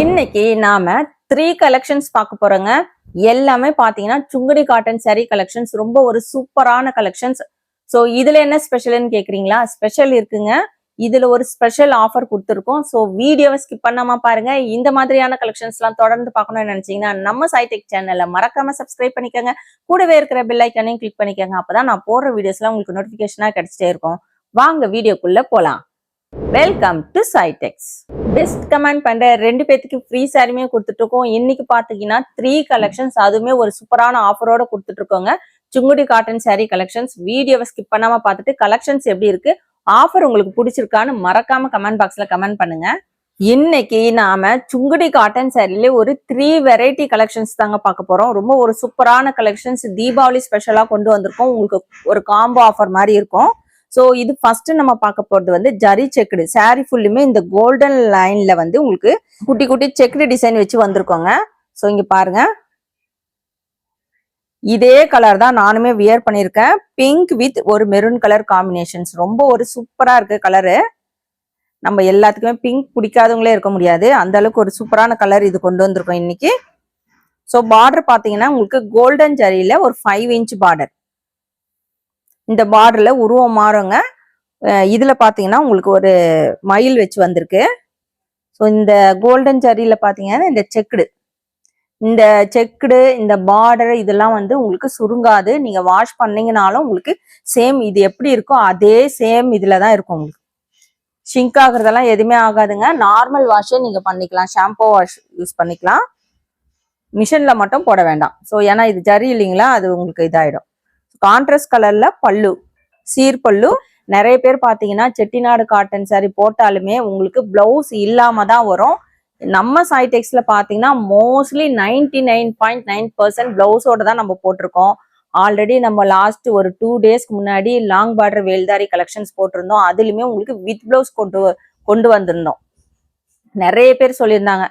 இன்னைக்கு நாம three collections பார்க்க போறோங்க. எல்லாமே பாத்தீங்கன்னா சுங்குடி காட்டன் saree கலெக்ஷன்ஸ் ரொம்ப ஒரு சூப்பரான கலெக்ஷன்ஸ் ஸோ இதுல என்ன ஸ்பெஷல்னு கேக்குறீங்களா? ஸ்பெஷல் இருக்குங்க. இதுல ஒரு ஸ்பெஷல் ஆஃபர் கொடுத்துருக்கோம். ஸோ வீடியோவை ஸ்கிப் பண்ணாம பாருங்க. இந்த மாதிரியான கலெக்ஷன்ஸ் எல்லாம் தொடர்ந்து பார்க்கணும்னு நினைச்சீங்கன்னா நம்ம சைடெக் சேனல்ல மறக்காம சப்ஸ்கிரைப் பண்ணிக்கோங்க. கூடவே இருக்கிற பெல் ஐக்கனையும் கிளிக் பண்ணிக்கோங்க. அப்பதான் நான் போடுற வீடியோஸ்லாம் உங்களுக்கு நோட்டிபிகேஷனா கிடைச்சிட்டே இருக்கும். வாங்க வீடியோக்குள்ள போலாம். Welcome to Sidex best comment பண்ற ரெண்டு பேத்துக்கு ஃப்ரீ சாரியுமே கொடுத்துட்டு இருக்கோம் இன்னைக்கு பாத்தீங்கன்னா த்ரீ கலெக்ஷன்ஸ் அதுவுமே ஒரு சூப்பரான ஆஃபரோட கொடுத்துட்டு இருக்கோங்க சுங்குடி காட்டன் சாரி கலெக்ஷன்ஸ் வீடியோவை ஸ்கிப் பண்ணாம பார்த்துட்டு கலெக்ஷன்ஸ் எப்படி இருக்கு ஆஃபர் உங்களுக்கு பிடிச்சிருக்கான்னு மறக்காம கமெண்ட் பாக்ஸ்ல கமெண்ட் பண்ணுங்க. இன்னைக்கு நாம சுங்குடி காட்டன் சாரில ஒரு த்ரீ வெரைட்டி கலெக்ஷன்ஸ் தாங்க பார்க்க போறோம். ரொம்ப ஒரு சூப்பரான கலெக்ஷன்ஸ் தீபாவளி ஸ்பெஷலா கொண்டு வந்திருக்கோம். உங்களுக்கு ஒரு காம்போ ஆஃபர் மாதிரி இருக்கும். ஸோ இது ஃபர்ஸ்ட் நம்ம பார்க்க போறது வந்து ஜரி செக்குடு சாரி ஃபுல்லுமே இந்த கோல்டன் லைன்ல வந்து உங்களுக்கு குட்டி குட்டி செக்குடு டிசைன் வச்சு வந்திருக்கோங்க. ஸோ இங்க பாருங்க. இதே கலர் தான் நானுமே வியர் பண்ணியிருக்கேன். பிங்க் வித் ஒரு மெரூன் கலர் காம்பினேஷன்ஸ் ரொம்ப ஒரு சூப்பரா இருக்கு கலரு நம்ம எல்லாத்துக்குமே பிங்க் பிடிக்காதவங்களே இருக்க முடியாது. அந்த அளவுக்கு ஒரு சூப்பரான கலர் இது கொண்டு வந்திருக்கோம் இன்னைக்கு. ஸோ பார்டர் பார்த்தீங்கன்னா உங்களுக்கு கோல்டன் ஜரியில ஒரு ஃபைவ் இன்ச் பார்டர் இந்த பார்டர்ல உருவம் மாறுங்க. இதில் இதுல பாத்தீங்கன்னா உங்களுக்கு ஒரு மயில் வச்சு வந்திருக்கு. ஸோ இந்த கோல்டன் ஜரியில பாத்தீங்கன்னா இந்த செக்குடு. இந்த செக்குடு இந்த பார்டர் இதெல்லாம் வந்து உங்களுக்கு சுருங்காது. நீங்க வாஷ் பண்ணீங்கனாலும் உங்களுக்கு சேம் இது எப்படி இருக்கோ அதே சேம் இதில் தான் இருக்கும் உங்களுக்கு. ஷிங்க் ஆகுறதெல்லாம் எதுவுமே ஆகாதுங்க. நார்மல் வாஷே நீங்க பண்ணிக்கலாம். ஷாம்போ வாஷ் யூஸ் பண்ணிக்கலாம். மிஷின்ல மட்டும் போட வேண்டாம். ஸோ ஏன்னா இது ஜரி இல்லைங்களா? அது உங்களுக்கு இதாயிடும். கான்ட்ராஸ்ட் கலர்ல பல்லு சீர் பல்லு. நிறைய பேர் பார்த்தீங்கன்னா செட்டிநாடு காட்டன் சாரி போட்டாலுமே உங்களுக்கு பிளவுஸ் இல்லாம தான் வரும். நம்ம சைடெக்ஸ்ல பாத்தீங்கன்னா mostly ninety nine point nine percent பிளவுஸோட தான் நம்ம போட்டிருக்கோம். ஆல்ரெடி நம்ம லாஸ்ட் ஒரு டூ டேஸ்க்கு முன்னாடி லாங் பார்டர் வேல்தாரி கலெக்ஷன்ஸ் போட்டிருந்தோம். அதுலயுமே உங்களுக்கு வித் பிளவுஸ் கொண்டு வ- கொண்டு வந்திருந்தோம். நிறைய பேர் சொல்லியிருந்தாங்க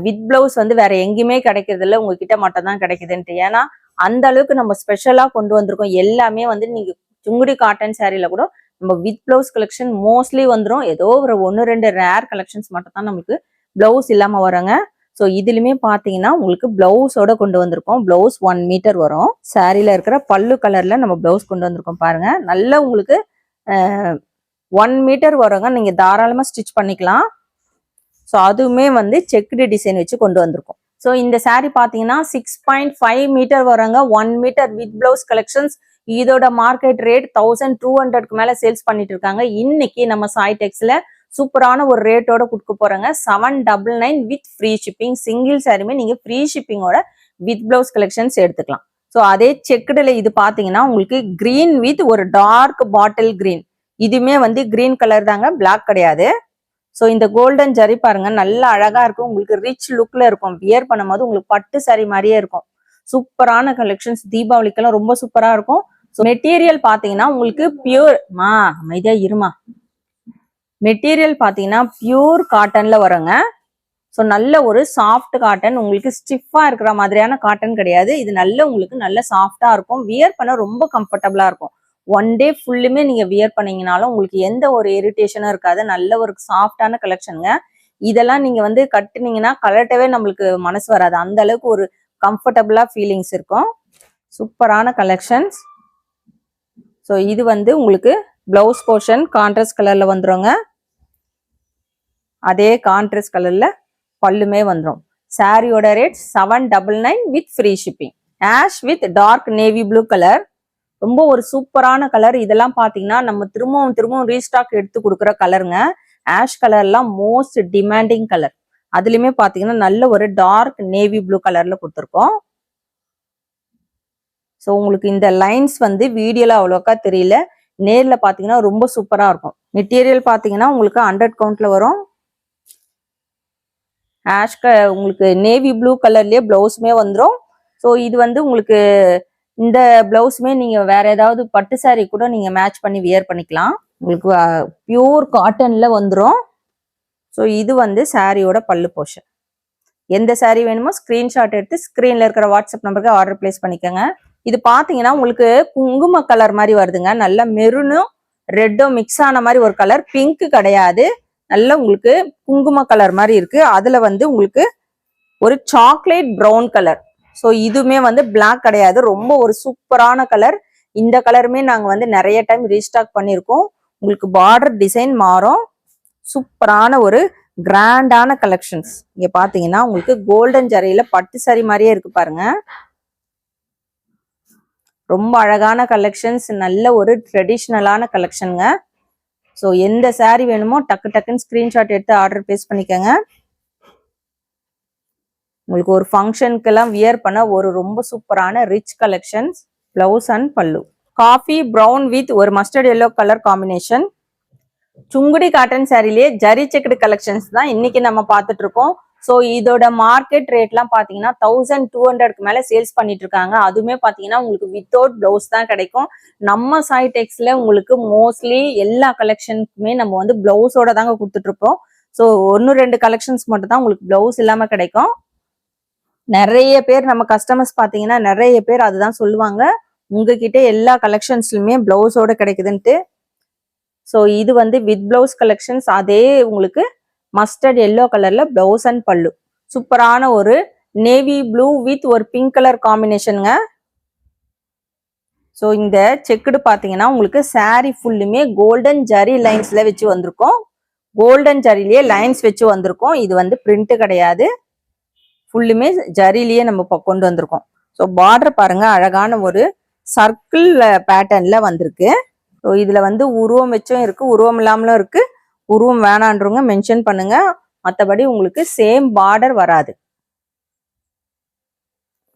வித் பிளவுஸ் வந்து வேற எங்கேயுமே கிடைக்கிறது இல்லை உங்ககிட்ட மட்டும் தான் கிடைக்குதுன்ட்டு. ஏன்னா அந்த அளவுக்கு நம்ம ஸ்பெஷலா கொண்டு வந்திருக்கோம். எல்லாமே வந்து நீங்க சுங்குடி காட்டன் சாரில கூட நம்ம வித் பிளவுஸ் கலெக்ஷன் மோஸ்ட்லி வந்துடும் ஏதோ ஒரு ஒன்று ரெண்டு ரேர் கலெக்ஷன்ஸ் மட்டும் தான் நமக்கு பிளவுஸ் இல்லாம வருங்க. ஸோ இதுலயுமே பாத்தீங்கன்னா உங்களுக்கு பிளவுஸோட கொண்டு வந்திருக்கோம். பிளவுஸ் ஒன் மீட்டர் வரும். சாரில இருக்கிற பல்லு கலர்ல நம்ம பிளவுஸ் கொண்டு வந்திருக்கோம் பாருங்க. நல்ல உங்களுக்கு ஒன் மீட்டர் வருங்க. நீங்க தாராளமா ஸ்டிச் பண்ணிக்கலாம். ஸோ அதுவுமே வந்து செக்குடு டிசைன் வச்சு கொண்டு வந்திருக்கோம். ஸோ இந்த சாரீ பார்த்தீங்கன்னா சிக்ஸ் பாயிண்ட் ஃபைவ் மீட்டர் வராங்க. One metre with blouse collections இதோட மார்க்கெட் ரேட் தௌசண்ட் டூ ஹண்ட்ரட்க்கு மேலே சேல்ஸ் பண்ணிட்டு இருக்காங்க இன்னைக்கு நம்ம சாய்டெக்ஸ்ல சூப்பரான ஒரு ரேட்டோட கொடுக்க போறாங்க. Seven double nine with free shipping single சாரியுமே நீங்க ஃப்ரீ ஷிப்பிங்கோட வித் பிளவுஸ் கலெக்ஷன்ஸ் எடுத்துக்கலாம். ஸோ அதே செக்குடுல இது பாத்தீங்கன்னா உங்களுக்கு கிரீன் வித் ஒரு டார்க் பாட்டில் கிரீன் இதுவுமே வந்து கிரீன் கலர் தாங்க. பிளாக் கிடையாது. ஸோ இந்த கோல்டன் ஜரி பாருங்க நல்லா அழகா இருக்கும். உங்களுக்கு ரிச் லுக்ல இருக்கும். வியர் பண்ணும்போது உங்களுக்கு பட்டு சரி மாதிரியே இருக்கும். சூப்பரான கலெக்ஷன்ஸ் தீபாவளிக்கெல்லாம் ரொம்ப சூப்பரா இருக்கும். ஸோ மெட்டீரியல் பாத்தீங்கன்னா உங்களுக்கு பியூர் மா அமைதியா இருமா. மெட்டீரியல் பாத்தீங்கன்னா பியூர் காட்டன்ல வருங்க. ஸோ நல்ல ஒரு சாஃப்ட் காட்டன் உங்களுக்கு ஸ்டிஃபா இருக்கிற மாதிரியான காட்டன் கிடையாது. இது நல்ல உங்களுக்கு நல்ல சாஃப்டா இருக்கும். வியர் பண்ண ரொம்ப கம்ஃபர்டபுளா இருக்கும். ஒன் டே ஃபுல்லுமே நீங்கள் வியர் பண்ணீங்கனாலும் உங்களுக்கு எந்த ஒரு இரிட்டேஷனும் இருக்காது. நல்ல ஒரு சாஃப்டான கலெக்ஷனுங்க இதெல்லாம் நீங்கள் வந்து கட்டுனீங்கன்னா கலட்டவே நம்மளுக்கு மனசு வராது. அந்த அளவுக்கு ஒரு கம்ஃபர்டபுளாக ஃபீலிங்ஸ் இருக்கும். சூப்பரான கலெக்ஷன்ஸ் ஸோ இது வந்து உங்களுக்கு பிளவுஸ் போர்ஷன் கான்ட்ராஸ்ட் கலரில் வந்துருங்க. அதே கான்ட்ராஸ்ட் கலரில் பல்லுமே வந்துடும் சாரியோட rate seven double nine with free shipping ash with dark navy blue colour ரொம்ப ஒரு சூப்பரான கலர் இதெல்லாம் பாத்தீங்கன்னா நம்ம திரும்பவும் திரும்பவும் ரீஸ்டாக் எடுத்து கொடுக்குற கலருங்க ஆஷ் கலர்லாம் மோஸ்ட் டிமாண்டிங் கலர் அதுலயுமே பாத்தீங்கன்னா நல்ல ஒரு டார்க் நேவி ப்ளூ கலர்ல கொடுத்துருக்கோம். ஸோ உங்களுக்கு இந்த லைன்ஸ் வந்து வீடியோல அவ்வளோக்கா தெரியல. நேர்ல பாத்தீங்கன்னா ரொம்ப சூப்பரா இருக்கும். மெட்டீரியல் பாத்தீங்கன்னா உங்களுக்கு ஹண்ட்ரட் கவுண்ட்ல வரும். ஆஷ் க உங்களுக்கு நேவி ப்ளூ கலர்லயே பிளவுஸுமே வந்துடும் ஸோ இது வந்து உங்களுக்கு இந்த பிளவுஸுமே நீங்க வேற ஏதாவது பட்டு சாரி கூட நீங்க மேட்ச் பண்ணி வியர் பண்ணிக்கலாம். உங்களுக்கு பியூர் காட்டன்ல வந்துடும் ஸோ இது வந்து சாரியோட பல்லு போர்ஷன் எந்த saree வேணுமோ ஸ்க்ரீன்ஷாட் எடுத்து ஸ்க்ரீனில் இருக்கிற வாட்ஸ்அப் நம்பருக்கு ஆர்டர் பிளேஸ் பண்ணிக்கோங்க. இது பார்த்தீங்கன்னா உங்களுக்கு குங்கும கலர் மாதிரி வருதுங்க. நல்ல மெரூனும் ரெட்டும் மிக்ஸ் ஆன மாதிரி ஒரு கலர் பிங்க் கிடையாது. நல்ல உங்களுக்கு குங்கும கலர் மாதிரி இருக்கு. அதில் வந்து உங்களுக்கு ஒரு சாக்லேட் ப்ரௌன் கலர் ஸோ இதுவுமே வந்து பிளாக் கிடையாது. ரொம்ப ஒரு சூப்பரான கலர் இந்த கலருமே நாங்கள் வந்து நிறைய டைம் ரீஸ்டாக் பண்ணியிருக்கோம். உங்களுக்கு பார்டர் டிசைன் மாறும். சூப்பரான ஒரு கிராண்டான கலெக்ஷன்ஸ் இங்கே பார்த்தீங்கன்னா உங்களுக்கு கோல்டன் ஜரியில பட்டு சரி மாதிரியே இருக்கு பாருங்க. ரொம்ப அழகான கலெக்ஷன்ஸ் நல்ல ஒரு ட்ரெடிஷ்னலான கலெக்ஷனுங்க ஸோ எந்த சாரீ வேணுமோ டக்கு டக்குன்னு ஸ்க்ரீன்ஷாட் எடுத்து ஆர்டர் பேஸ் பண்ணிக்கோங்க. உங்களுக்கு ஒரு ஃபங்க்ஷனுக்கெல்லாம் வியர் பண்ண ஒரு ரொம்ப சூப்பரான rich collections blouse and pallu. Coffee brown with ஒரு mustard yellow colour combination Sungudi cotton சாரிலேயே zari checked collections தான் இன்னைக்கு நம்ம பார்த்துட்டு இருக்கோம் ஸோ இதோட மார்க்கெட் ரேட்லாம் பார்த்தீங்கன்னா தௌசண்ட் டூ ஹண்ட்ரட்க்கு மேலே சேல்ஸ் பண்ணிட்டு இருக்காங்க அதுவுமே பார்த்தீங்கன்னா உங்களுக்கு வித்தவுட் ப்ளவுஸ் தான் கிடைக்கும். நம்ம சாய்டெக்ஸில் உங்களுக்கு மோஸ்ட்லி எல்லா கலெக்ஷனுக்குமே நம்ம வந்து ப்ளவுஸோட தாங்க கொடுத்துட்ருப்போம் ஸோ ஒன்று ரெண்டு கலெக்ஷன்ஸ் மட்டும் தான் உங்களுக்கு ப்ளவுஸ் இல்லாமல் கிடைக்கும். நிறைய பேர் நம்ம கஸ்டமர்ஸ் பார்த்தீங்கன்னா நிறைய பேர் அதுதான் சொல்லுவாங்க. உங்ககிட்ட எல்லா கலெக்ஷன்ஸ்லுமே பிளவுஸோட கிடைக்குதுன்ட்டு. ஸோ இது வந்து வித் பிளவுஸ் கலெக்ஷன்ஸ் அதே உங்களுக்கு மஸ்டர்ட் எல்லோ கலர்ல பிளவுஸ் அண்ட் பல்லு. சூப்பரான ஒரு நேவி ப்ளூ வித் ஒரு பிங்க் கலர் காம்பினேஷனுங்க ஸோ இந்த செக்குடு பார்த்தீங்கன்னா உங்களுக்கு சாரி ஃபுல்லுமே கோல்டன் ஜரி லைன்ஸ்ல வச்சு வந்திருக்கோம். கோல்டன் ஜரிலேயே லைன்ஸ் வச்சு வந்திருக்கோம். இது வந்து பிரிண்ட்டு கிடையாது. ஃபுல்லுமே ஜரிலேயே நம்ம கொண்டு வந்திருக்கோம். ஸோ பார்டர் பாருங்க அழகான ஒரு சர்க்கிள் பேட்டர்ன்ல வந்திருக்கு. ஸோ இதுல வந்து உருவம் வச்சும் இருக்கு உருவம் இல்லாமலும் இருக்கு. உருவம் வேணான்றவங்க மென்ஷன் பண்ணுங்க. மற்றபடி உங்களுக்கு சேம் பார்டர் வராது.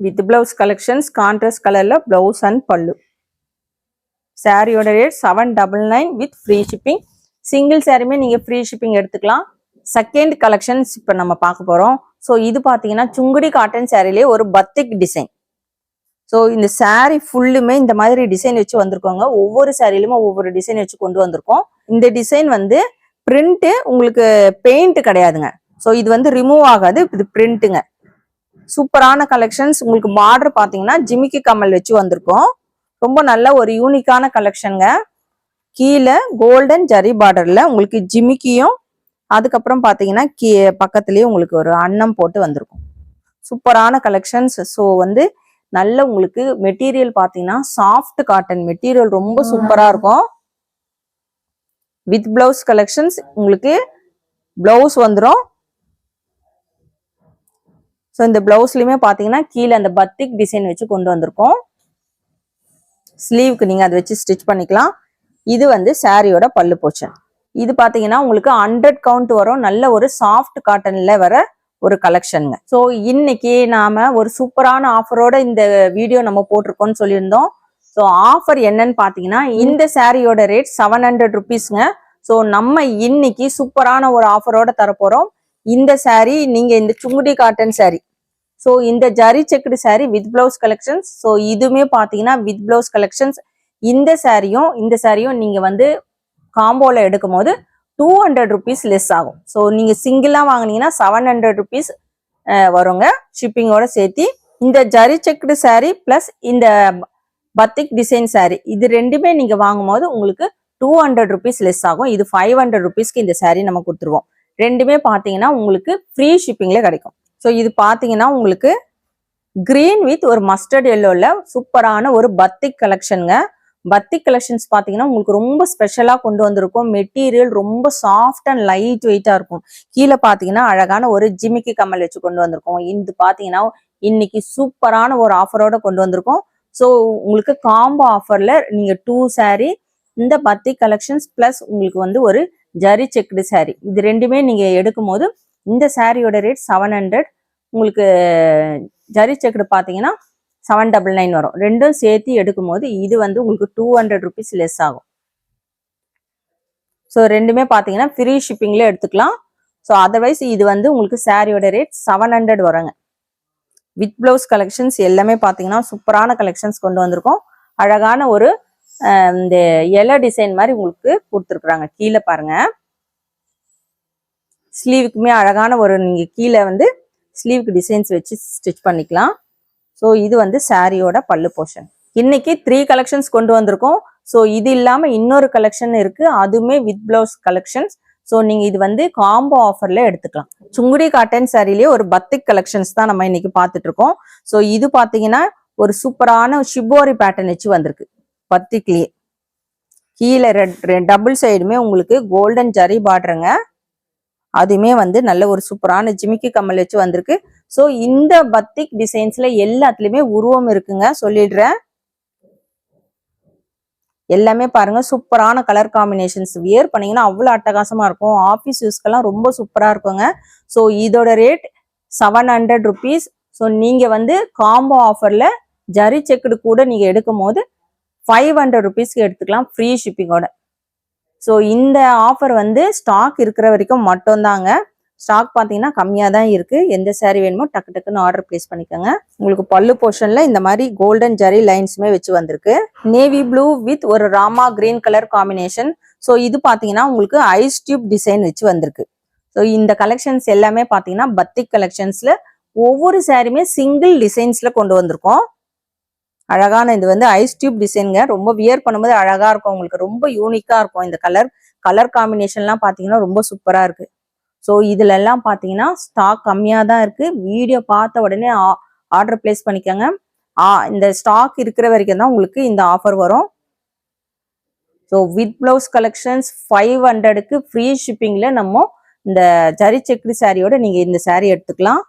வித் பிளவுஸ் கலெக்ஷன்ஸ் கான்ட்ராஸ்ட் கலர்ல பிளவுஸ் அண்ட் பல்லு. சாரியோட rate seven double nine with free shipping single சாரியுமே நீங்கள் ஃப்ரீ ஷிப்பிங் எடுத்துக்கலாம். செகண்ட் கலெக்ஷன்ஸ் இப்போ நம்ம பார்க்க போகிறோம் ஸோ இது பார்த்தீங்கன்னா சுங்குடி காட்டன் சேரீலே ஒரு பத்திக் டிசைன் ஸோ இந்த சேரீ ஃபுல்லுமே இந்த மாதிரி டிசைன் வச்சு வந்திருக்கோங்க. ஒவ்வொரு சாரிலுமே ஒவ்வொரு டிசைன் வச்சு கொண்டு வந்திருக்கோம். இந்த டிசைன் வந்து பிரிண்ட்டு உங்களுக்கு பெயிண்ட் கிடையாதுங்க. ஸோ இது வந்து ரிமூவ் ஆகாது. இது பிரிண்ட்டுங்க சூப்பரான கலெக்ஷன்ஸ் உங்களுக்கு பார்டர் பார்த்தீங்கன்னா ஜிமிக்கி கமல் வச்சு வந்திருக்கோம். ரொம்ப நல்ல ஒரு யூனிக்கான கலெக்ஷனுங்க கீழே கோல்டன் ஜரி பார்டரில் உங்களுக்கு ஜிமிக்கியும் அதுக்கப்புறம் பார்த்தீங்கன்னா கீ பக்கத்துலேயே உங்களுக்கு ஒரு அன்னம் போட்டு வந்திருக்கும். சூப்பரான கலெக்ஷன்ஸ் ஸோ வந்து நல்ல உங்களுக்கு மெட்டீரியல் பார்த்தீங்கன்னா சாஃப்ட் காட்டன் மெட்டீரியல் ரொம்ப சூப்பரா இருக்கும். வித் பிளவுஸ் கலெக்ஷன்ஸ் உங்களுக்கு பிளவுஸ் வந்துடும் ஸோ இந்த பிளவுஸ்லயுமே பார்த்தீங்கன்னா கீழே அந்த பத்திக் டிசைன் வச்சு கொண்டு வந்திருக்கோம். ஸ்லீவ்க்கு நீங்க அதை வச்சு ஸ்டிச் பண்ணிக்கலாம். இது வந்து சாரியோட பல்லு போர்ஷன் இது பார்த்தீங்கன்னா உங்களுக்கு ஹண்ட்ரட் கவுண்ட் வரும். நல்ல ஒரு சாஃப்ட் காட்டன்ல வர ஒரு கலெக்ஷனுங்க ஸோ இன்னைக்கு நாம ஒரு சூப்பரான ஆஃபரோட இந்த வீடியோ நம்ம போட்டிருக்கோம்னு சொல்லியிருந்தோம். ஸோ ஆஃபர் என்னன்னு பார்த்தீங்கன்னா இந்த சாரியோட ரேட் செவன் ஹண்ட்ரட் ருபீஸ்ங்க ஸோ நம்ம இன்னைக்கு சூப்பரான ஒரு ஆஃபரோட தரப்போறோம். இந்த சாரி நீங்க இந்த சுங்குடி காட்டன் சாரி ஸோ இந்த zari checked sari with blouse collections so இதுவுமே பார்த்தீங்கன்னா வித் பிளவுஸ் கலெக்ஷன்ஸ் இந்த சாரியும் இந்த சாரியும் நீங்க வந்து காம்போவில் எடுக்கும் போது டூ ஹண்ட்ரட் ருபீஸ் லெஸ் ஆகும் ஸோ நீங்கள் சிங்கிளாக வாங்குனீங்கன்னா செவன் ஹண்ட்ரட் ருபீஸ் வருங்க. ஷிப்பிங்கோட சேர்த்து இந்த ஜரி செக்குடு சாரீ ப்ளஸ் இந்த பத்திக் டிசைன் சாரீ இது ரெண்டுமே நீங்கள் வாங்கும்போது உங்களுக்கு டூ ஹண்ட்ரட் ருபீஸ் லெஸ் ஆகும். இது ஃபைவ் ஹண்ட்ரட் ருபீஸ்க்கு இந்த சாரீ நம்ம கொடுத்துருவோம். ரெண்டுமே பார்த்தீங்கன்னா உங்களுக்கு ஃப்ரீ ஷிப்பிங்கில் கிடைக்கும். ஸோ இது பார்த்தீங்கன்னா உங்களுக்கு கிரீன் வித் ஒரு மஸ்டர்ட் எல்லோவில் சூப்பரான ஒரு பத்திக் கலெக்ஷனுங்க பத்தி கலெக்ஷன்ஸ் பார்த்தீங்கன்னா உங்களுக்கு ரொம்ப ஸ்பெஷலாக கொண்டு வந்திருக்கும். மெட்டீரியல் ரொம்ப சாஃப்ட் அண்ட் லைட் வெயிட்டாக இருக்கும். கீழே பார்த்தீங்கன்னா அழகான ஒரு ஜிமிக்கி கம்மல் வச்சு கொண்டு வந்திருக்கோம். இது பார்த்தீங்கன்னா இன்னைக்கு சூப்பரான ஒரு ஆஃபரோட கொண்டு வந்திருக்கோம். ஸோ உங்களுக்கு காம்போ ஆஃபரில் நீங்கள் டூ சாரீ இந்த பத்தி கலெக்ஷன்ஸ் ப்ளஸ் உங்களுக்கு வந்து ஒரு ஜரி செக்குடு சாரீ இது ரெண்டுமே நீங்கள் எடுக்கும் போது இந்த சாரியோட ரேட் செவன் ஹண்ட்ரட் உங்களுக்கு ஜரி செக்குடு பார்த்தீங்கன்னா செவன் டபுள் நைன் வரும். ரெண்டும் சேர்த்து எடுக்கும்போது இது வந்து உங்களுக்கு டூ ஹண்ட்ரட் ருபீஸ் லெஸ் ஆகும். ஸோ ரெண்டுமே பார்த்தீங்கன்னா ஃப்ரீ ஷிப்பிங்லேயே எடுத்துக்கலாம். ஸோ அதர்வைஸ் இது வந்து உங்களுக்கு சாரியோட ரேட் செவன் ஹண்ட்ரட் வருங்க. வித் ப்ளவுஸ் கலெக்ஷன்ஸ் எல்லாமே பார்த்தீங்கன்னா சூப்பரான கலெக்ஷன்ஸ் கொண்டு வந்திருக்கோம். அழகான ஒரு இந்த இலை டிசைன் மாதிரி உங்களுக்கு கொடுத்துருக்குறாங்க. கீழே பாருங்க. ஸ்லீவுக்குமே அழகான ஒரு நீங்கள் கீழே வந்து ஸ்லீவுக்கு டிசைன்ஸ் வச்சு ஸ்டிச் பண்ணிக்கலாம். ஸோ இது வந்து சாரியோட பல்லு போர்ஷன் இன்னைக்கு த்ரீ கலெக்ஷன்ஸ் கொண்டு வந்திருக்கோம். ஸோ இது இல்லாமல் இன்னொரு கலெக்ஷன் இருக்கு. அதுவுமே வித் பிளவுஸ் கலெக்ஷன்ஸ் ஸோ நீங்கள் இது வந்து காம்போ ஆஃபரில் எடுத்துக்கலாம். சுங்குடி காட்டன் சாரிலேயே ஒரு பத்திக் கலெக்ஷன்ஸ் தான் நம்ம இன்னைக்கு பார்த்துட்டு இருக்கோம் ஸோ இது பார்த்தீங்கன்னா ஒரு சூப்பரான ஷிபோரி பேட்டர்ன் வச்சு வந்திருக்கு. பத்திக்லேயே கீழே ரெட் டபுள் சைடுமே உங்களுக்கு கோல்டன் ஜரி பாடுறங்க அதுவுமே வந்து நல்ல ஒரு சூப்பரான ஜிமிக்கி கம்மல் வச்சு வந்திருக்கு. ஸோ இந்த பத்திக் டிசைன்ஸ்ல எல்லாத்துலயுமே உருவம் இருக்குங்க. சொல்லிடுறேன். எல்லாமே பாருங்க சூப்பரான கலர் காம்பினேஷன்ஸ் வியர் பண்ணீங்கன்னா அவ்வளோ அட்டகாசமா இருக்கும். ஆஃபீஸ் யூஸ்க்கெல்லாம் ரொம்ப சூப்பரா இருக்குங்க. ஸோ இதோட rate seven hundred rupees so நீங்க வந்து காம்போ ஆஃபர்ல ஜரி செக்குடு கூட நீங்க எடுக்கும் போது ஃபைவ் ஹண்ட்ரட் ருபீஸ்க்கு எடுத்துக்கலாம் ஃப்ரீ ஷிப்பிங்கோட ஸோ இந்த ஆஃபர் வந்து ஸ்டாக் இருக்கிற வரைக்கும் மட்டும்தாங்க. ஸ்டாக் பார்த்தீங்கன்னா கம்மியாக தான் இருக்குது எந்த சேரீ வேணுமோ டக்கு டக்குன்னு ஆர்டர் ப்ளேஸ் பண்ணிக்கோங்க. உங்களுக்கு பல்லு போர்ஷனில் இந்த மாதிரி கோல்டன் ஜரி லைன்ஸுமே வச்சு வந்திருக்கு. நேவி ப்ளூ வித் ஒரு Rama green colour combination so இது பார்த்தீங்கன்னா உங்களுக்கு ஐஸ் டியூப் டிசைன் வச்சு வந்திருக்கு. ஸோ இந்த கலெக்ஷன்ஸ் எல்லாமே பார்த்தீங்கன்னா பத்திக் கலெக்ஷன்ஸில் ஒவ்வொரு சாரியுமே சிங்கிள் டிசைன்ஸில் கொண்டு வந்திருக்கோம். அழகான இது வந்து ஐஸ் டியூப் டிசைனுங்க ரொம்ப வியர் பண்ணும்போது அழகாக இருக்கும். உங்களுக்கு ரொம்ப யூனிக்காக இருக்கும். இந்த கலர் கலர் காம்பினேஷன்லாம் பார்த்தீங்கன்னா ரொம்ப சூப்பராக இருக்குது ஸோ இதுல எல்லாம் பார்த்தீங்கன்னா ஸ்டாக் கம்மியாக தான் இருக்கு. வீடியோ பார்த்த உடனே ஆர்டர் பிளேஸ் பண்ணிக்கோங்க. ஆ, இந்த ஸ்டாக் இருக்கிற வரைக்கும் தான் உங்களுக்கு இந்த ஆஃபர் வரும். So with blouse collections five ஹண்ட்ரடுக்கு ஃப்ரீ ஷிப்பிங்கில் நம்ம இந்த ஜரி செக்குடு சாரியோட நீங்கள் இந்த saree எடுத்துக்கலாம்.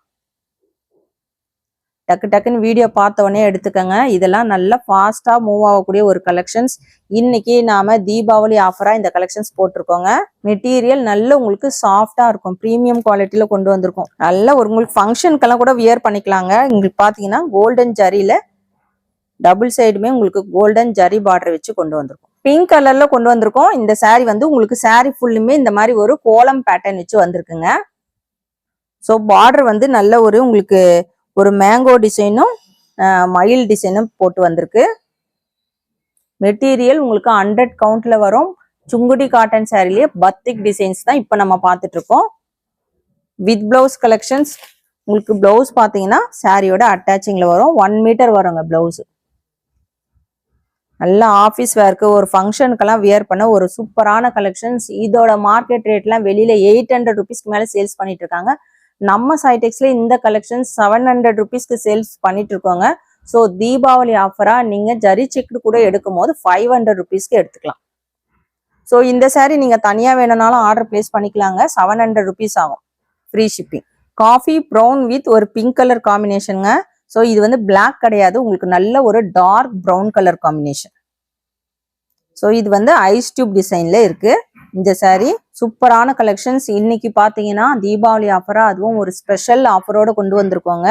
டக்கு டக்குன்னு வீடியோ பார்த்த உடனே எடுத்துக்கோங்க. இதெல்லாம் நல்லா ஃபாஸ்ட்டாக மூவ் ஆகக்கூடிய ஒரு கலெக்ஷன்ஸ் இன்னைக்கு நாம தீபாவளி ஆஃபராக இந்த கலெக்ஷன்ஸ் போட்டிருக்கோங்க. மெட்டீரியல் நல்ல உங்களுக்கு சாஃப்டாக இருக்கும். ப்ரீமியம் குவாலிட்டியில் கொண்டு வந்திருக்கும். நல்ல ஒரு உங்களுக்கு ஃபங்க்ஷனுக்கெல்லாம் கூட வியர் பண்ணிக்கலாங்க. உங்களுக்கு பார்த்தீங்கன்னா கோல்டன் ஜரியில் டபுள் சைடுமே உங்களுக்கு கோல்டன் ஜரி பார்டர் வச்சு கொண்டு வந்திருக்கும். பிங்க் கலர்ல கொண்டு வந்திருக்கோம். இந்த saree வந்து உங்களுக்கு saree ஃபுல்லுமே இந்த மாதிரி ஒரு கோலம் பேட்டர்ன் வச்சு வந்திருக்குங்க. ஸோ பார்டர் வந்து நல்ல ஒரு உங்களுக்கு ஒரு மேங்கோ டிசைனும் மயில் டிசைனும் போட்டு வந்திருக்கு. மெட்டீரியல் உங்களுக்கு ஹண்ட்ரட் கவுண்ட்ல வரும். சுங்குடி காட்டன் சாரிலேயே பத்திக் டிசைன்ஸ் தான் இப்போ நம்ம பார்த்துட்டு இருக்கோம். வித் பிளவுஸ் கலெக்ஷன்ஸ் உங்களுக்கு பிளவுஸ் பார்த்தீங்கன்னா சாரியோட அட்டாச்சிங்ல வரும். ஒன் மீட்டர் வருங்க பிளவுஸ் நல்லா ஆஃபீஸ் வேர்க்கு ஒரு ஃபங்க்ஷனுக்கெல்லாம் வியர் பண்ண ஒரு சூப்பரான கலெக்ஷன்ஸ் இதோட மார்க்கெட் ரேட்லாம் வெளியில எயிட் ஹண்ட்ரட் ருபீஸ்க்கு மேலே சேல்ஸ் பண்ணிட்டு இருக்காங்க. நம்ம சைடெக்ஸ்ல இந்த கலெக்ஷன் செவன் ஹண்ட்ரட் ருபீஸ்க்கு சேல்ஸ் பண்ணிட்டு இருக்கோங்க ஸோ தீபாவளி ஆஃபரா நீங்க ஜரி செக்குடு கூட எடுக்கும் போது ஃபைவ் ஹண்ட்ரட் ருபீஸ்க்கு எடுத்துக்கலாம். ஸோ இந்த saree நீங்க தனியா வேணும்னாலும் ஆர்டர் பிளேஸ் பண்ணிக்கலாங்க. செவன் ஹண்ட்ரட் ருபீஸ் ஆகும். Free shipping coffee brown with ஒரு பிங்க் கலர் காம்பினேஷனுங்க ஸோ இது வந்து பிளாக் கிடையாது. உங்களுக்கு நல்ல ஒரு dark brown colour combination so இது வந்து ஐஸ் டியூப் டிசைன்ல இருக்கு. இந்த சாரீ சூப்பரான கலெக்ஷன்ஸ் இன்னைக்கு பார்த்தீங்கன்னா தீபாவளி ஆஃபரா அதுவும் ஒரு ஸ்பெஷல் ஆஃபரோட கொண்டு வந்திருக்கோங்க.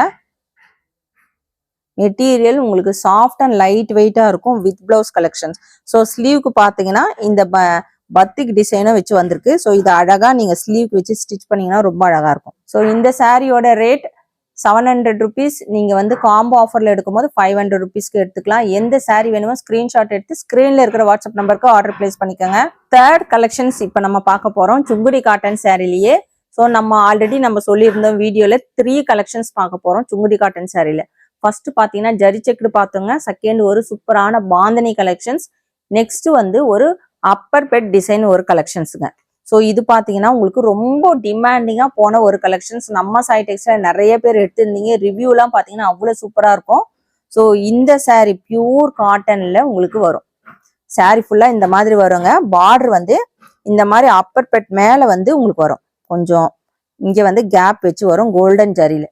மெட்டீரியல் உங்களுக்கு சாஃப்ட் அண்ட் லைட் வெயிட்டா இருக்கும் வித் பிளவுஸ் கலெக்ஷன்ஸ் ஸோ ஸ்லீவ்க்கு பார்த்தீங்கன்னா இந்த ப- பத்திக் டிசைனும் வச்சு வந்திருக்கு. ஸோ இது அழகா நீங்க ஸ்லீவ்க்கு வச்சு ஸ்டிச் பண்ணீங்கன்னா ரொம்ப அழகா இருக்கும். ஸோ இந்த சாரியோட ரேட் செவன் ஹண்ட்ரட் ருபீஸ் நீங்கள் வந்து காம்போ ஆஃபரில் எடுக்கும்போது ஃபைவ் ஹண்ட்ரட் ருபீஸ்க்கு எடுத்துக்கலாம். எந்த சாரீ வேணுமோ ஸ்க்ரீன்ஷாட் எடுத்து ஸ்க்ரீனில் இருக்கிற வாட்ஸ்அப் நம்பருக்கு ஆர்டர் பிளேஸ் பண்ணிக்கோங்க. தேர்ட் கலெக்ஷன்ஸ் இப்போ நம்ம பார்க்க போகிறோம் சுங்குடி காட்டன் சாரிலேயே ஸோ நம்ம ஆல்ரெடி நம்ம சொல்லியிருந்தோம் வீடியோவில் த்ரீ கலெக்ஷன்ஸ் பார்க்க போகிறோம் சுங்குடி காட்டன் சாரியில் ஃபர்ஸ்ட் பார்த்தீங்கன்னா ஜரி செக்குடு பார்த்தோங்க. செகண்ட் ஒரு சூப்பரான பாந்தனி கலெக்ஷன்ஸ் நெக்ஸ்ட் வந்து ஒரு அப்பர் பெட் டிசைன் ஒரு கலெக்ஷன்ஸுங்க ஸோ இது பார்த்தீங்கன்னா உங்களுக்கு ரொம்ப டிமாண்டிங்காக போன ஒரு கலெக்ஷன்ஸ் நம்ம சைடெக்ஸ்ல நிறைய பேர் எடுத்திருந்தீங்க. ரிவ்யூலாம் பார்த்தீங்கன்னா அவ்வளோ சூப்பராக இருக்கும். ஸோ இந்த சாரீ பியூர் காட்டனில் உங்களுக்கு வரும். சாரீ ஃபுல்லாக இந்த மாதிரி வருங்க. பார்டர் வந்து இந்த மாதிரி அப்பர் பெட் மேலே வந்து உங்களுக்கு வரும். கொஞ்சம் இங்கே வந்து கேப் வச்சு வரும் கோல்டன் ஜரியில்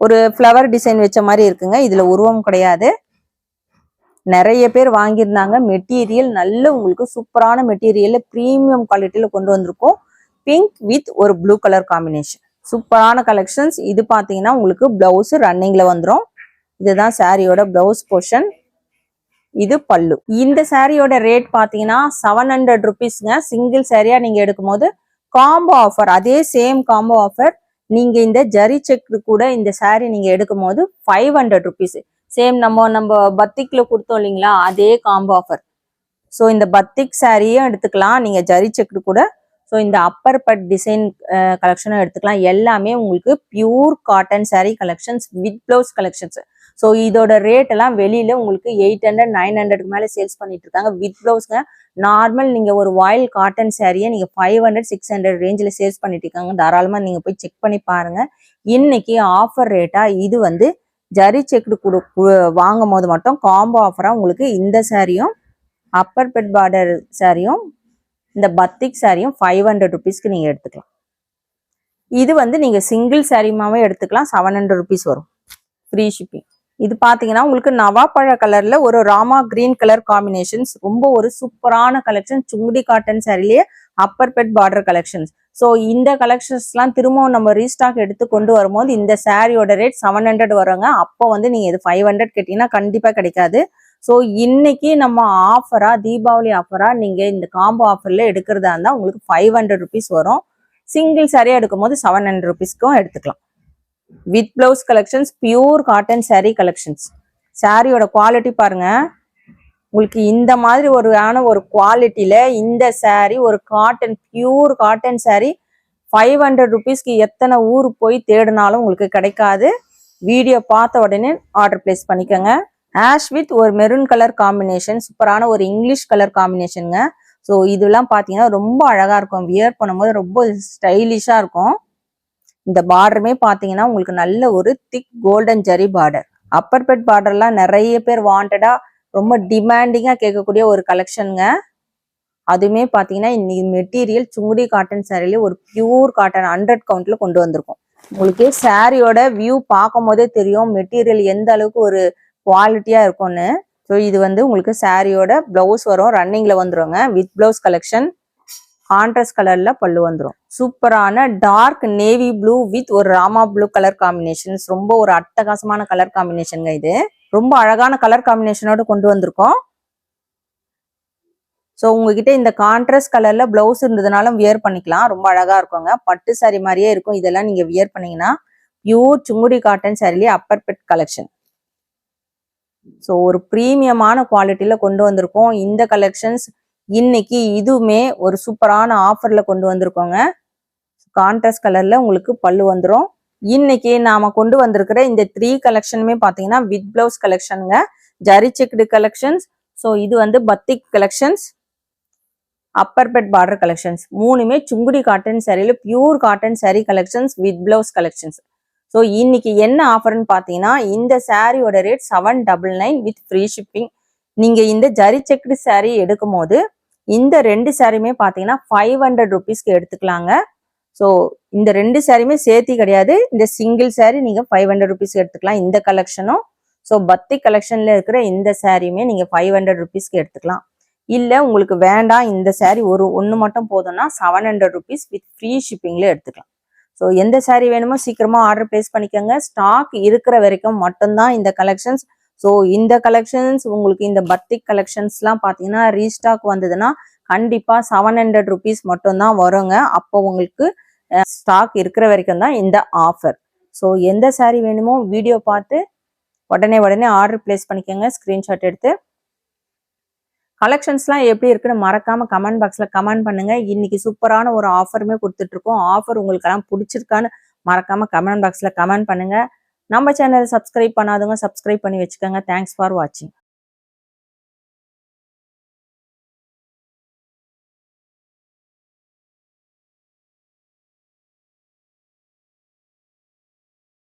ஒரு ஃப்ளவர் டிசைன் வச்ச மாதிரி இருக்குங்க. இதில் உருவம் கிடையாது. நிறைய பேர் வாங்கியிருந்தாங்க. மெட்டீரியல் நல்ல உங்களுக்கு சூப்பரான மெட்டீரியலில் ப்ரீமியம் குவாலிட்டியில் கொண்டு வந்திருக்கோம். பிங்க் வித் ஒரு ப்ளூ கலர் காம்பினேஷன் சூப்பரான கலெக்ஷன்ஸ் இது பார்த்தீங்கன்னா உங்களுக்கு பிளவுஸ் ரன்னிங்ல வந்துடும் இதுதான் சாரியோட பிளவுஸ் போர்ஷன் இது பல்லு. இந்த சாரியோட ரேட் பார்த்தீங்கன்னா செவன் ஹண்ட்ரட் ருபீஸ்ங்க சிங்கிள் சாரியா நீங்க எடுக்கும்போது காம்போ ஆஃபர் அதே சேம் காம்போ ஆஃபர் நீங்க இந்த ஜரி செக் கூட இந்த சாரி நீங்க எடுக்கும் போது ஃபைவ் ஹண்ட்ரட் ருபீஸ் சேம் நம்ம நம்ம பத்திக்ல கொடுத்தோம் இல்லைங்களா அதே காம்போ ஆஃபர் ஸோ இந்த பத்திக் சாரியும் எடுத்துக்கலாம். நீங்க ஜரி செக்கு கூட. ஸோ இந்த அப்பர் பட் டிசைன் கலெக்ஷனும் எடுத்துக்கலாம். எல்லாமே உங்களுக்கு pure cotton saree collections with blouse collections so இதோட ரேட் எல்லாம் வெளியில உங்களுக்கு எயிட் ஹண்ட்ரட் நைன் ஹண்ட்ரட்க்கு மேலே சேல்ஸ் பண்ணிட்டு இருக்காங்க. வித் ப்ளவுஸ்ங்க நார்மல் நீங்க ஒரு வாயில் காட்டன் சாரியை நீங்க ஃபைவ் ஹண்ட்ரட் சிக்ஸ் ஹண்ட்ரட் ரேஞ்சில் சேல்ஸ் பண்ணிட்டு இருக்காங்க. தாராளமாக நீங்க போய் செக் பண்ணி பாருங்க. இன்னைக்கு ஆஃபர் ரேட்டா இது வந்து ஜரி செக்குடு கொடு வாங்கும் போது மட்டும் காம்போ ஆஃபராக உங்களுக்கு இந்த சாரியும் அப்பர் பெட் பார்டர் சாரியும் இந்த பத்திக் சாரியும் ஃபைவ் ஹண்ட்ரட் ருபீஸ்க்கு நீங்கள் எடுத்துக்கலாம். இது வந்து நீங்கள் சிங்கிள் சாரியுமாவே எடுத்துக்கலாம் செவன் ஹண்ட்ரட் ருபீஸ் வரும். ஃப்ரீ ஷிப்பிங் இது பார்த்தீங்கன்னா உங்களுக்கு நவாப்பழ கலரில் ஒரு ராமா கிரீன் கலர் காம்பினேஷன்ஸ் ரொம்ப ஒரு சூப்பரான collection Sungudi cotton சாரிலேயே upper bed border collections so இந்த கலெக்ஷன்ஸ்லாம் திரும்பவும் நம்ம ரீஸ்டாக் எடுத்து கொண்டு வரும்போது இந்த சாரியோட ரேட் செவன் ஹண்ட்ரட் வருங்க. அப்போ வந்து நீங்கள் இது ஃபைவ் ஹண்ட்ரட் கேட்டிங்கன்னா கண்டிப்பாக கிடைக்காது. ஸோ இன்னைக்கு நம்ம ஆஃபராக தீபாவளி ஆஃபராக நீங்கள் இந்த காம்போ ஆஃபரில் எடுக்கிறதா இருந்தால் உங்களுக்கு ஃபைவ் ஹண்ட்ரட் ருபீஸ் வரும். சிங்கிள் சாரியாக எடுக்கும் போது செவன் ஹண்ட்ரட் ருபீஸ்க்கும் எடுத்துக்கலாம். With blouse collections pure cotton sari collections சாரியோட குவாலிட்டி பாருங்கள் உங்களுக்கு இந்த மாதிரி ஒரு ஆன ஒரு குவாலிட்டியில இந்த சாரீ ஒரு cotton pure cotton sari five hundred ருபீஸ்க்கு எத்தனை ஊர் போய் தேடினாலும் உங்களுக்கு கிடைக்காது. வீடியோ பார்த்த உடனே ஆர்டர் பிளேஸ் பண்ணிக்கோங்க. ஆஷ் வித் ஒரு மெரூன் கலர் காம்பினேஷன் சூப்பரான ஒரு இங்கிலீஷ் கலர் காம்பினேஷனுங்க ஸோ இதெல்லாம் பார்த்தீங்கன்னா ரொம்ப அழகாக இருக்கும். வியர் பண்ணும்போது ரொம்ப ஸ்டைலிஷாக இருக்கும். இந்த பார்டருமே பார்த்தீங்கன்னா உங்களுக்கு நல்ல ஒரு thick golden zari border upper bed பார்டர்லாம் நிறைய பேர் வாண்டடாக ரொம்ப டிமாண்டிங்காக கேட்கக்கூடிய ஒரு கலெக்ஷனுங்க அதுவுமே பார்த்தீங்கன்னா இன்னைக்கு மெட்டீரியல் சுங்குடி காட்டன் சாரிலேயே ஒரு பியூர் காட்டன் ஹண்ட்ரட் கவுண்டில் கொண்டு வந்திருக்கோம். உங்களுக்கு சாரியோட வியூ பார்க்கும் போதே தெரியும் மெட்டீரியல் எந்த அளவுக்கு ஒரு குவாலிட்டியா இருக்கும்னு. ஸோ இது வந்து உங்களுக்கு சாரியோட ப்ளவுஸ் வரும் ரன்னிங்கில் வந்துருங்க. வித் ப்ளவுஸ் கலெக்ஷன் கான்ட்ராஸ்ட் கலரில் பல்லு வந்துடும் சூப்பரான டார்க் நேவி ப்ளூ வித் ஒரு ராமா ப்ளூ கலர் காம்பினேஷன்ஸ் ரொம்ப ஒரு அட்டகாசமான கலர் காம்பினேஷனுங்க இது. ரொம்ப அழகான கலர் காம்பினேஷனோட கொண்டு வந்திருக்கோம். ஸோ உங்ககிட்ட இந்த கான்ட்ராஸ்ட் கலர்ல பிளவுஸ் இருந்ததுனாலும் வியர் பண்ணிக்கலாம். ரொம்ப அழகா இருக்குங்க. பட்டு சாரி மாதிரியே இருக்கும். இதெல்லாம் நீங்க வியர் பண்ணீங்கன்னா பியூர் சுங்குடி காட்டன் சாரிலேயே அப்பர் பெட் கலெக்ஷன் ஸோ ஒரு ப்ரீமியமான குவாலிட்டியில கொண்டு வந்திருக்கோம். இந்த கலெக்ஷன்ஸ் இன்னைக்கு இதுவுமே ஒரு சூப்பரான ஆஃபர்ல கொண்டு வந்திருக்கோங்க. கான்ட்ராஸ்ட் கலர்ல உங்களுக்கு பல்லு வந்துடும் இன்னைக்கு நாம கொண்டு வந்திருக்கிற இந்த த்ரீ கலெக்ஷனுமே பாத்தீங்கன்னா வித் பிளவுஸ் கலெக்ஷனுங்க ஜரி செக்டு கலெக்ஷன்ஸ் ஸோ இது வந்து batik collections upper bed border collections மூணுமே Sungudi cotton சேரீல pure cotton sari collections with blouse collections so இன்னைக்கு என்ன ஆஃபர்னு பார்த்தீங்கன்னா இந்த சாரியோட rate seven double nine with free shipping நீங்கள் இந்த ஜரி செக்டு சாரீ எடுக்கும் போது இந்த ரெண்டு சாரியுமே பார்த்தீங்கன்னா ஃபைவ் ஹண்ட்ரட் ருபீஸ்க்கு எடுத்துக்கலாங்க. ஸோ இந்த ரெண்டு சாரியுமே சேர்த்தி கிடையாது. இந்த சிங்கிள் சாரீ நீங்கள் ஃபைவ் ஹண்ட்ரட் ருபீஸ்க்கு எடுத்துக்கலாம். இந்த கலெக்ஷனும் ஸோ பத்தி கலெக்ஷனில் இருக்கிற இந்த சாரியுமே நீங்கள் ஃபைவ் ஹண்ட்ரட் ருபீஸ்க்கு எடுத்துக்கலாம். இல்லை உங்களுக்கு வேண்டாம். இந்த சாரீ ஒரு ஒன்று மட்டும் போதும்னா seven hundred rupees with free ஷிப்பிங்கில் எடுத்துக்கலாம். ஸோ எந்த சாரீ வேணுமோ சீக்கிரமாக ஆர்டர் பிளேஸ் பண்ணிக்கோங்க. ஸ்டாக் இருக்கிற வரைக்கும் மட்டும்தான் இந்த கலெக்ஷன்ஸ் ஸோ இந்த கலெக்ஷன்ஸ் உங்களுக்கு இந்த பத்திக் கலெக்ஷன்ஸ்லாம் பார்த்தீங்கன்னா ரீஸ்டாக் வந்ததுன்னா கண்டிப்பாக செவன் ஹண்ட்ரட் ருபீஸ் மட்டும்தான் வருங்க. அப்போ உங்களுக்கு ஸ்டாக் இருக்கிற வரைக்கும் தான் இந்த ஆஃபர் ஸோ எந்த சாரீ வேணுமோ வீடியோ பார்த்து உடனே உடனே ஆர்டர் பிளேஸ் பண்ணிக்கோங்க. ஸ்க்ரீன்ஷாட் எடுத்து. கலெக்ஷன்ஸ்லாம் எப்படி இருக்குன்னு மறக்காம கமெண்ட் பாக்ஸில் கமெண்ட் பண்ணுங்க. இன்னைக்கு சூப்பரான ஒரு ஆஃபருமே கொடுத்துட்ருக்கோம். ஆஃபர் உங்களுக்கெல்லாம் பிடிச்சிருக்கான்னு மறக்காம கமெண்ட் பாக்ஸில் கமெண்ட் பண்ணுங்க. நம்ம சேனலை சப்ஸ்கிரைப் பண்ணாதவங்க சப்ஸ்கிரைப் பண்ணி வச்சுக்கோங்க. தேங்க்ஸ் ஃபார் வாட்சிங்